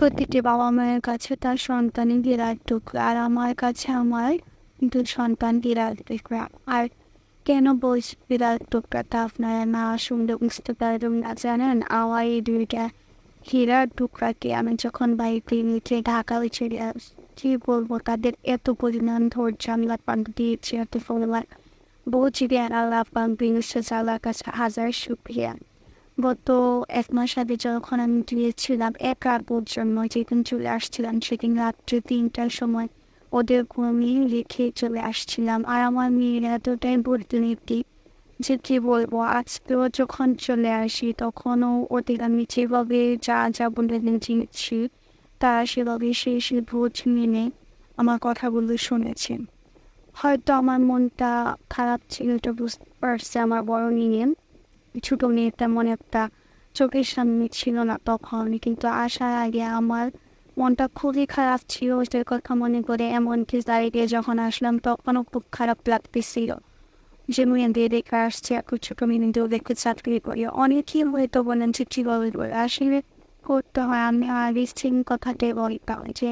প্রতিটি বাবা মায়ের কাছে তার সন্তানই বিরাট টুকরা আর আমার কাছে আমার দু সন্তান বিরাট টুকরা আর কেন বলছি বিরাট টুকরা তা আপনারা না শুনলে বুঝতে পারবেন না, জানেন? আমার এই দুইটা হীরার টুকরাকে আমি যখন বাড়িতে নিচে ঢাকা চলে আসি কি বলব তাদের এত পরিমাণ ধৈর্য আল্লাহ পাক দিয়েছে, এত পরিমাণ। বলছি যে আল্লাহ পাক দিয়েছে আল্লাহর কাছে হাজার শুক্রিয়া। গত এক মাস আগে যখন আমি গিয়েছিলাম এক রাতের জন্য, যেদিন চলে আসছিলাম সেদিন রাত্রে তিনটার সময় ওদের ঘুমিয়ে রেখে চলে আসছিলাম। আর আমার মেয়ের এতটাই বুদ্ধিনীতি যে কি বলব আজকেও যখন চলে আসি তখনও ওদের আমি যেভাবে যা যা বলে দিয়েছি তারা সেভাবে সেই সে ভোজ মেনে আমার কথাগুলো শুনেছে। হয়তো আমার মনটা খারাপ ছিল, এটা বুঝতে পারছে আমার বড় নিয়ে ছোটো মেয়ে তেমন একটা চোখের সামনে ছিল না তখন। কিন্তু আসার আগে আমার মনটা খুবই খারাপ ছিল ওদের কথা মনে করে এমনকি দাঁড়িয়ে যখন আসলাম তখনও খুব খারাপ লাগতেছিল। যে মেয়েদের দেখে আসছে এখন ছোটো মেয়েদের দেখে চাকরি করি, অনেকেই হয়তো বলেন যে কীভাবে আসলে করতে হয়, আমি আর সেম কথাটাই বলতাম যে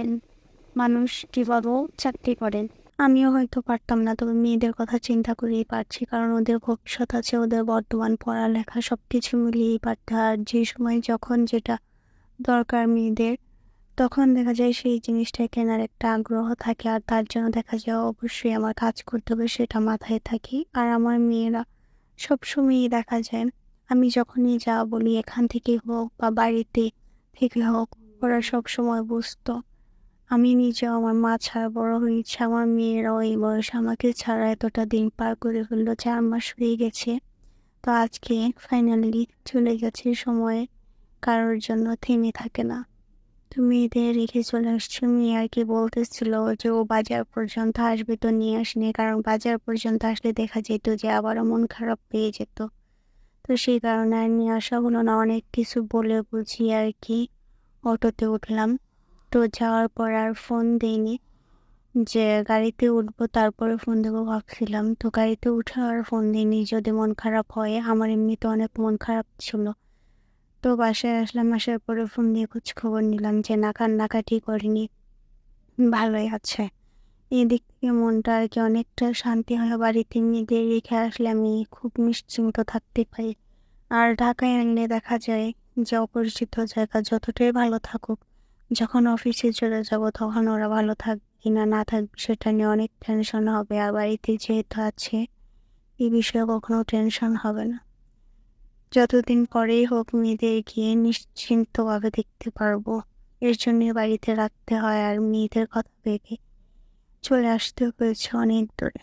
মানুষ কীভাবেও চাকরি করেন। আমিও হয়তো পারতাম না, তবে মেয়েদের কথা চিন্তা করেই পারছি। কারণ ওদের ভবিষ্যৎ আছে, ওদের বর্তমান পড়ালেখা সব কিছু মিলিয়েই পারতে আর যে সময় যখন যেটা দরকার মেয়েদের, তখন দেখা যায় সেই জিনিসটা কেনার একটা আগ্রহ থাকে। আর তার জন্য দেখা যায় অবশ্যই আমার কাজ করতে হবে, সেটা মাথায় থাকি। আর আমার মেয়েরা সবসময়ই দেখা যায়, আমি যখনই যা বলি, এখান থেকে হোক বা বাড়িতে থেকে হোক, ওরা সবসময় বুঝতো। আমি নিজেও আমার মা ছাড়া বড় হয়েছে আমার মেয়েরাও এই বয়সে আমাকে ছাড়া এতটা দিন পার করে ফেলল চার মাস হয়ে গেছে। তো আজকে ফাইনালি চলে গেছে সময়, কারোর জন্য থেমে থাকে না। তো মেয়েদের রেখে চলে আসছে মেয়ে আর কি বলতেছিল যে ও বাজার পর্যন্ত আসবে তো নিয়ে আসেনি, কারণ বাজার পর্যন্ত আসলে দেখা যেত যে আবারও মন খারাপ পেয়ে যেত। তো সেই কারণে আর নিয়ে আসা হলো না, অনেক কিছু বলে বুঝিয়ে আর কি, অটোতে উঠলাম। তো যাওয়ার পর আর ফোন দেইনি। যে গাড়িতে উঠবো তারপরে ফোন দেবো ভাবছিলাম। তো গাড়িতে উঠে আর ফোন দিইনি। যদি মন খারাপ হয়, আমার এমনিতে অনেক মন খারাপ ছিল। তো বাসায় আসলাম, আসার পরে ফোন দিয়ে খোঁজ খবর নিলাম যে না, কান্নাকাটি করিনি। ভালোই আছে। এদিক থেকে মনটা আর কি অনেকটা শান্তি হয়। বাড়িতে মেয়েদের রেখে আসলে আমি খুব নিশ্চিন্ত থাকতে পারি। আর ঢাকায় আনলে দেখা যায় যে অপরিচিত জায়গা যতটাই ভালো থাকুক যখন অফিসে চলে যাব তখন ওরা ভালো থাকবে কিনা না থাকবে সেটা নিয়ে অনেক টেনশন হবে। আর বাড়িতে যেহেতু আছে এই বিষয়ে কখনো টেনশন হবে না। যতদিন পরেই হোক মেয়েদের গিয়ে নিশ্চিন্তভাবে দেখতে পারব। এর জন্য বাড়িতে রাখতে হয় আর মেয়েদের কথা ভেবে চলে আসতে হয়েছে অনেক দূরে।